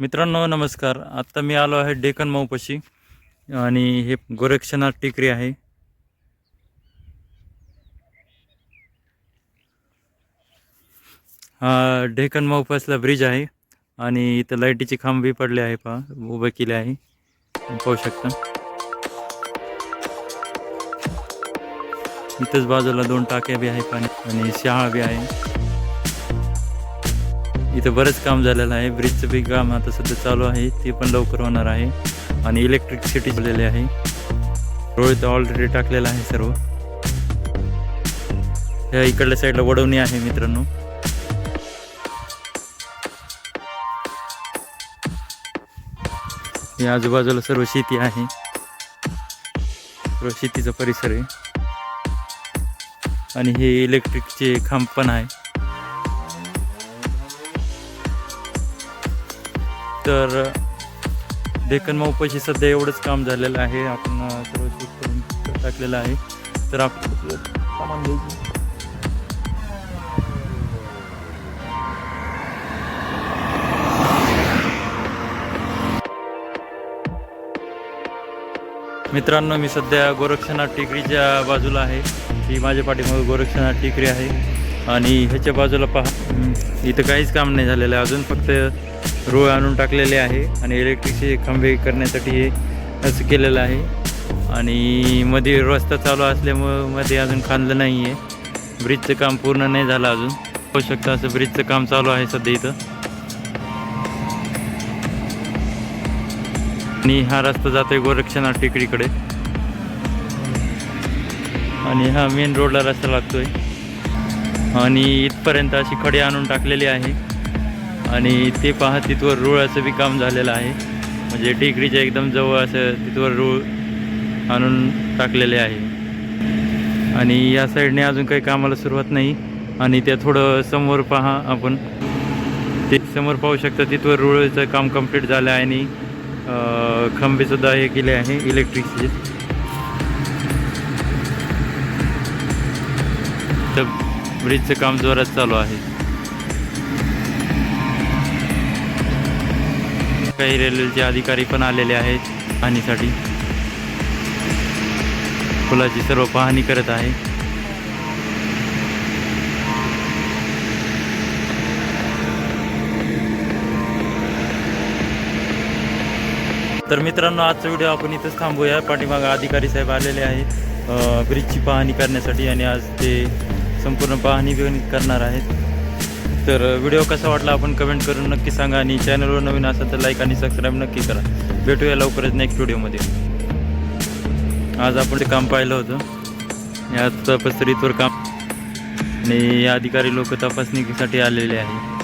मित्रांनो नमस्कार. आत्ता मी आलो आहे डेकन माऊपाशी आणि हे गोरक्षनाथ टेकरी आहे. हा डेकन माऊपासला ब्रिज आहे आणि इथं लाईटीचे खांब बी पडले आहे पहा उभे केले आहे. पाहू शकता. इथंच बाजूला दोन टाक्या बी आहे पाणी आणि शहा बी आहे. इथं बरंच काम झालेलं आहे. ब्रिजचं बी काम आता सध्या चालू आहे. ते पण लवकर होणार आहे. आणि इलेक्ट्रिसिटी झालेली आहे. रोहित ऑलरेडी टाकलेला आहे सर्व. ह्या इकडल्या साईडला वडवणी आहे मित्रांनो. हे आजूबाजूला सर्व शेती आहे. सर्व शेतीचा परिसर आहे. आणि हे इलेक्ट्रिकचे खांब पण आहे. तर डेक्कन माऊपाशी सध्या एवढंच काम झालेलं आहे. आपण सर्व शूट करून टाकलेलं आहे. तर आपण सामान घ्यायचं मित्रांनो मी सध्या गोरक्षनाथ टेकडीच्या बाजूला आहे. ही माझ्या पाठीमागे गोरक्षनाथ टेकडी आहे. आणि ह्याच्या बाजूला पहा. इथं काहीच काम नाही झालेलं आहे. अजून फक्त रोळ आणून टाकलेले आहे आणि इलेक्ट्रिकचे खंबे करण्यासाठी हे असं केलेलं आहे. आणि मध्ये रस्ता चालू असल्यामुळं मध्ये अजून खांदलं नाही आहे ब्रिजचं काम पूर्ण नाही झालं अजून. होऊ शकतं असं ब्रिजचं काम चालू आहे सध्या इथं. आणि हा रस्ता जातो आहे गोरक्षनाथ टेकडीकडे. आणि हा मेन रोडला रस्ता लागतोय. आणि इथपर्यंत अशी खडे आणून टाकलेली आहे. आणि ते पहा तिथवर रुळाचं बी काम झालेलं आहे. म्हणजे टेकडीच्या एकदम जवळ असं तिथवर रूळ आणून टाकलेले आहे. आणि या साईडने अजून काही कामाला सुरुवात नाही. आणि त्या थोडं समोर पहा आपण. ते समोर पाहू शकता तिथवर रुळचं काम कंप्लीट झालं आहे आणि खंबेसुद्धा हे केले आहे इलेक्ट्रिकचे तर ब्रिजचं काम जोरात चालू आहे. काही रेल्वेचे अधिकारी पण आलेले आहेत पाहणीसाठी. पुलाची सर्व पाहणी करत आहे. तर मित्रांनो आजचा व्हिडिओ आपण इथंच थांबूया. पाठीमागे अधिकारी साहेब आलेले आहेत ब्रिजची पाहणी करण्यासाठी आणि आज ते संपूर्ण पाहणी बिहणी करणार आहेत. तर व्हिडिओ कसा वाटला आपण कमेंट करून नक्की सांगा आणि चॅनलवर नवीन असेल तर लाईक आणि सबस्क्राईब नक्की करा. भेटूया लवकरच नेक्स्ट व्हिडिओमध्ये आज आपण ते काम पाहिलं होतं या तपासरीतवर काम आणि या अधिकारी लोक तपासणीसाठी आलेले आहे